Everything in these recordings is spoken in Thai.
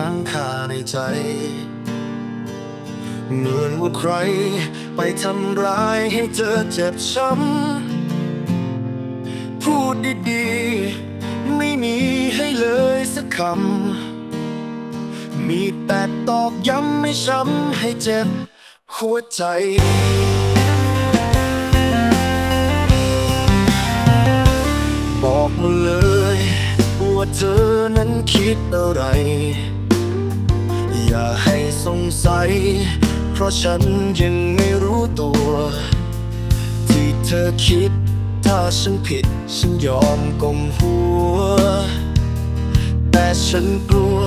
ค้างคาในใจ เหมือนว่าใคร ไปทำร้ายให้เธอเจ็บช้ำ พูดดีๆ ไม่มีให้เลยสักคำ มีแต่ตอกย้ำไม่ช้ำให้เจ็บหัวใจบอกมาเลย ว่าเธอนั้นคิดอะไร อย่าให้สงสัย เพราะฉันยังไม่รู้ตัว ที่เธอคิด ถ้าฉันผิด ฉันยอมกลมหัว แต่ฉันกลัว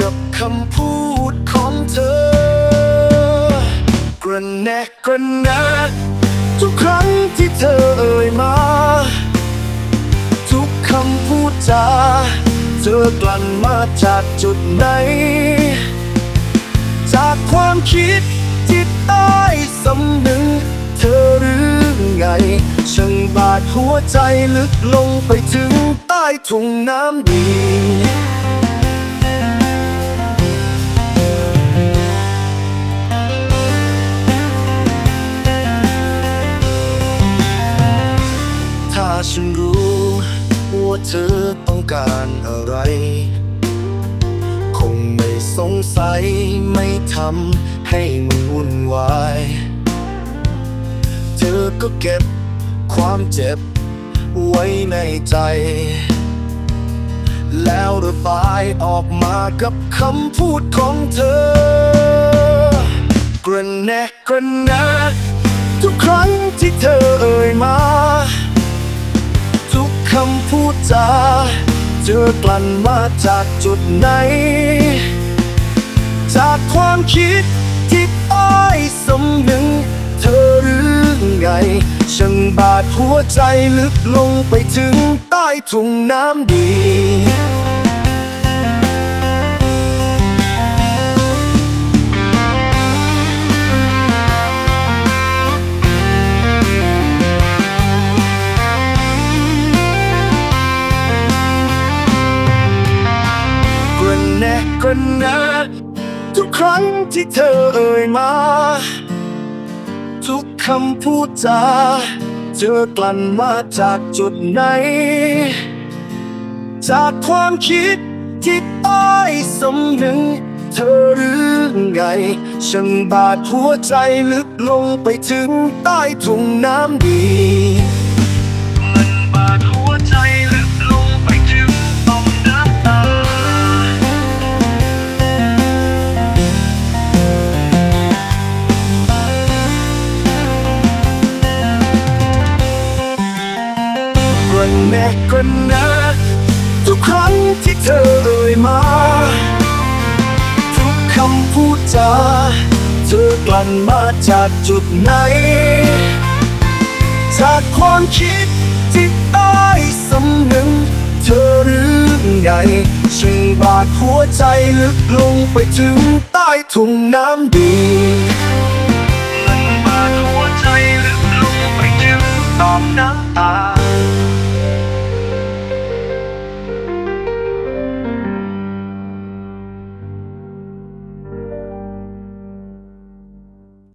กับคำพูดของเธอ กระแนกกระแนะทุกครั้งที่เธอเอ่ยมา ทุกคำพูดจาเธอกลั่นมาจากจุดไหน คิดที่ใต้สำนึกเธอหรือไงช่างบาดหัวใจลึกลงไปถึงใต้ทุ่งน้ำดีถ้าฉันรู้ว่าเธอต้องการอะไร สงสัยไม่ทำให้มันวุ่นวาย เธอก็เก็บความเจ็บไว้ในใจ แล้วระบายออกมากับคำพูดของเธอกระแนกกระแนะทุกครั้งที่เธอเอ่ยมา ทุกคำพูดจาเจอกลั่นมาจากจุดไหน จากความคิดที่ใต้สำนึกเธอหรือไงช่างบาดหัวใจลึกลงไปถึงใต้ทุ่งน้ำดีกระแนกกระแนะ ทุกครั้งที่เธอเอ่ยมา ทุกคำพูดจาเจอกลั่นมาจากจุดไหน จากความคิดที่ใต้สำนึกเธอหรือไงช่างบาดหัวใจลึกลงไปถึงใต้ทุ่งน้ำดี กกระแนะทุกครั้งที่เธอเอ่ยมา ทุกคำพูดจา เธอกลั่นมาจากจุดไหน จากความคิดที่ใต้สำนึกเธอหรือไงช่างบาดหัวใจลึกลงไปถึงใต้ทุ่งน้ำดี